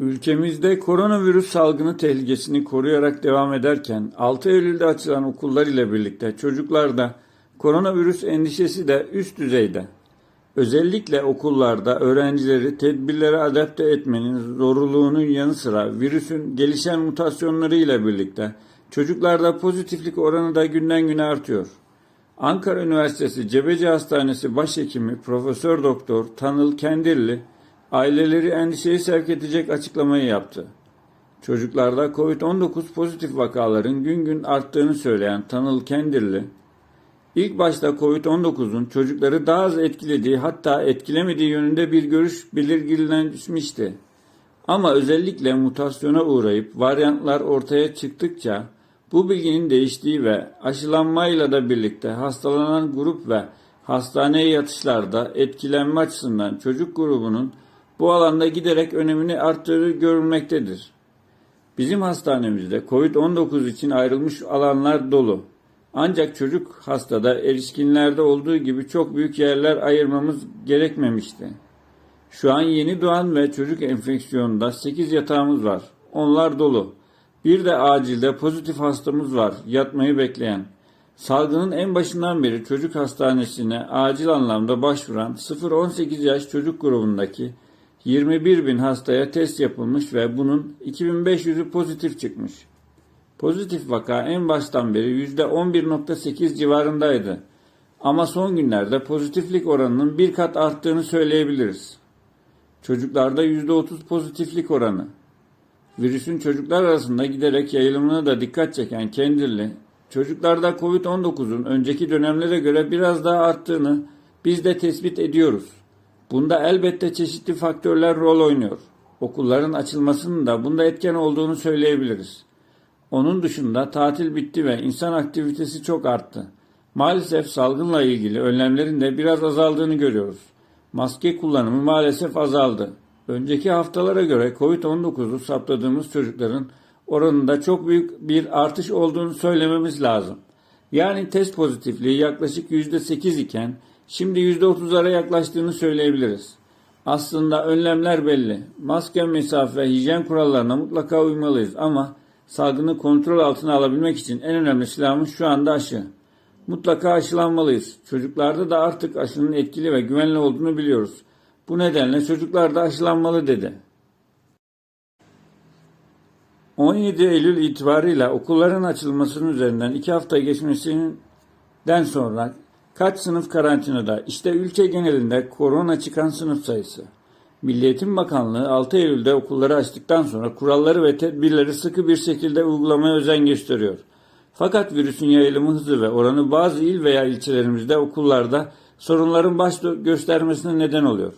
Ülkemizde koronavirüs salgını tehlikesini koruyarak devam ederken 6 Eylül'de açılan okullar ile birlikte çocuklarda koronavirüs endişesi de üst düzeyde. Özellikle okullarda öğrencileri tedbirlere adapte etmenin zorunluluğunun yanı sıra virüsün gelişen mutasyonları ile birlikte çocuklarda pozitiflik oranı da günden güne artıyor. Ankara Üniversitesi Cebeci Hastanesi Başhekimi Profesör Doktor Tanıl Kendirli aileleri endişeye sevk edecek açıklamayı yaptı. Çocuklarda COVID-19 pozitif vakaların gün gün arttığını söyleyen Tanıl Kendirli, ilk başta COVID-19'un çocukları daha az etkilediği hatta etkilemediği yönünde bir görüş belirginleşmişti. Ama özellikle mutasyona uğrayıp varyantlar ortaya çıktıkça bu bilginin değiştiği ve aşılanmayla da birlikte hastalanan grup ve hastaneye yatışlarda etkilenme açısından çocuk grubunun bu alanda giderek önemini arttığı görülmektedir. Bizim hastanemizde COVID-19 için ayrılmış alanlar dolu. Ancak çocuk hastada erişkinlerde olduğu gibi çok büyük yerler ayırmamız gerekmemişti. Şu an yeni doğan ve çocuk enfeksiyonunda 8 yatağımız var. Onlar dolu. Bir de acilde pozitif hastamız var, yatmayı bekleyen. Salgının en başından beri çocuk hastanesine acil anlamda başvuran 0-18 yaş çocuk grubundaki 21 bin hastaya test yapılmış ve bunun 2500'ü pozitif çıkmış. Pozitif vaka en baştan beri %11.8 civarındaydı. Ama son günlerde pozitiflik oranının bir kat arttığını söyleyebiliriz. Çocuklarda %30 pozitiflik oranı. Virüsün çocuklar arasında giderek yayılımına da dikkat çeken Kendirli, çocuklarda COVID-19'un önceki dönemlere göre biraz daha arttığını biz de tespit ediyoruz. Bunda elbette çeşitli faktörler rol oynuyor. Okulların açılmasının da bunda etken olduğunu söyleyebiliriz. Onun dışında tatil bitti ve insan aktivitesi çok arttı. Maalesef salgınla ilgili önlemlerin de biraz azaldığını görüyoruz. Maske kullanımı maalesef azaldı. Önceki haftalara göre COVID-19'u saptadığımız çocukların oranında çok büyük bir artış olduğunu söylememiz lazım. Yani test pozitifliği yaklaşık %8 iken şimdi %30'lara yaklaştığını söyleyebiliriz. Aslında önlemler belli. Maske, mesafe, hijyen kurallarına mutlaka uymalıyız ama salgını kontrol altına alabilmek için en önemli silahımız şu anda aşı. Mutlaka aşılanmalıyız. Çocuklarda da artık aşının etkili ve güvenli olduğunu biliyoruz. Bu nedenle çocuklar da aşılanmalı dedi. 17 Eylül itibarıyla okulların açılmasının üzerinden iki hafta geçmesinden sonra kaç sınıf karantinada? İşte ülke genelinde korona çıkan sınıf sayısı. Milli Eğitim Bakanlığı 6 Eylül'de okulları açtıktan sonra kuralları ve tedbirleri sıkı bir şekilde uygulamaya özen gösteriyor. Fakat virüsün yayılımı hızı ve oranı bazı il veya ilçelerimizde okullarda sorunların baş göstermesine neden oluyor.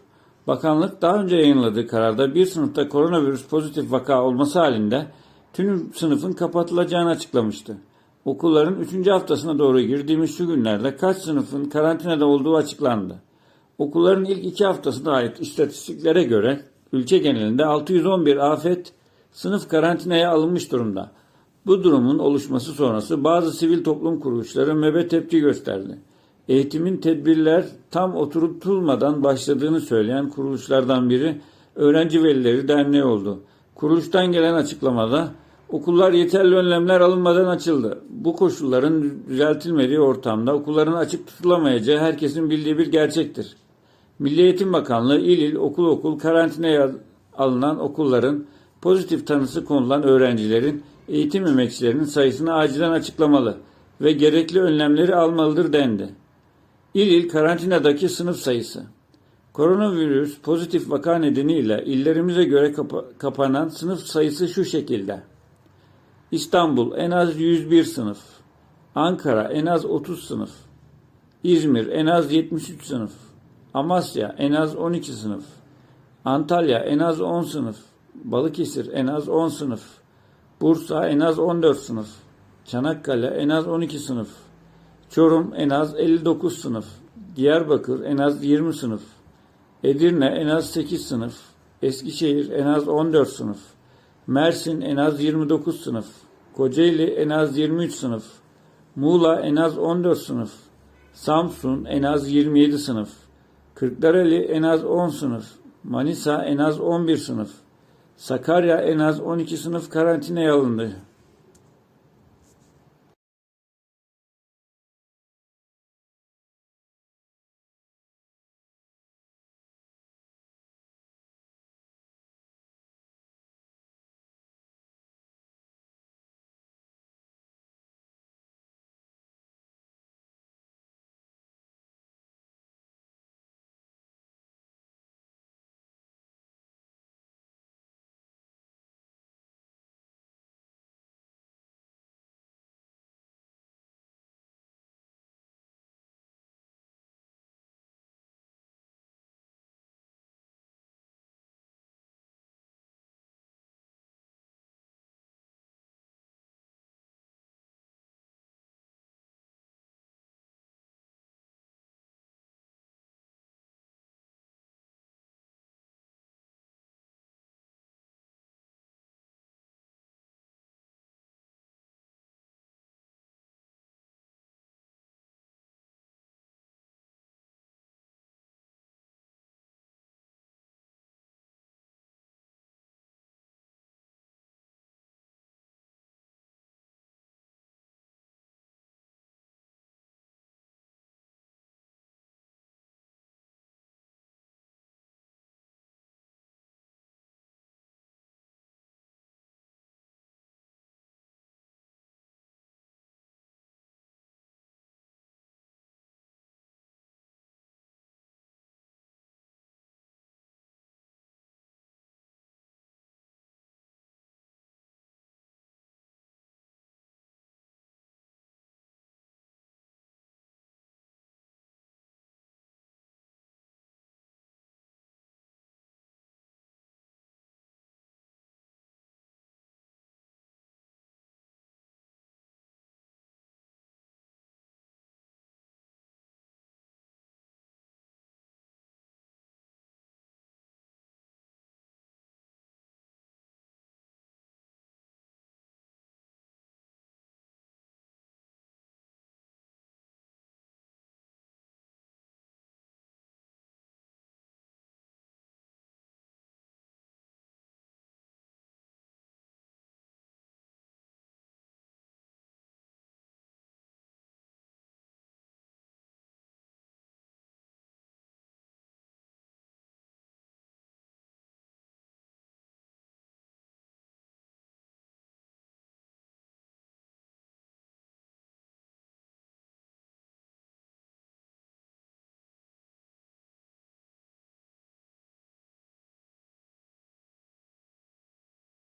Bakanlık daha önce yayınladığı kararda bir sınıfta koronavirüs pozitif vaka olması halinde tüm sınıfın kapatılacağını açıklamıştı. Okulların 3. haftasına doğru girdiğimiz şu günlerde kaç sınıfın karantinada olduğu açıklandı. Okulların ilk iki haftasına ait istatistiklere göre ülke genelinde 611 afet sınıf karantinaya alınmış durumda. Bu durumun oluşması sonrası bazı sivil toplum kuruluşları mebe tepki gösterdi. Eğitimin tedbirler tam oturtulmadan başladığını söyleyen kuruluşlardan biri Öğrenci Velileri Derneği oldu. Kuruluştan gelen açıklamada okullar yeterli önlemler alınmadan açıldı. Bu koşulların düzeltilmediği ortamda okulların açık tutulamayacağı herkesin bildiği bir gerçektir. Milli Eğitim Bakanlığı il il okul okul karantinaya alınan okulların pozitif tanısı konulan öğrencilerin eğitim emekçilerinin sayısını acilen açıklamalı ve gerekli önlemleri almalıdır dendi. İl il karantinadaki sınıf sayısı. Koronavirüs pozitif vaka nedeniyle illerimize göre kapa- kapanan sınıf sayısı şu şekilde. İstanbul en az 101 sınıf. Ankara en az 30 sınıf. İzmir en az 73 sınıf. Amasya en az 12 sınıf. Antalya en az 10 sınıf. Balıkesir en az 10 sınıf. Bursa en az 14 sınıf. Çanakkale en az 12 sınıf. Çorum en az 59 sınıf. Diyarbakır en az 20 sınıf. Edirne en az 8 sınıf. Eskişehir en az 14 sınıf. Mersin en az 29 sınıf. Kocaeli en az 23 sınıf. Muğla en az 14 sınıf. Samsun en az 27 sınıf. Kırklareli en az 10 sınıf. Manisa en az 11 sınıf. Sakarya en az 12 sınıf karantinaya alındı.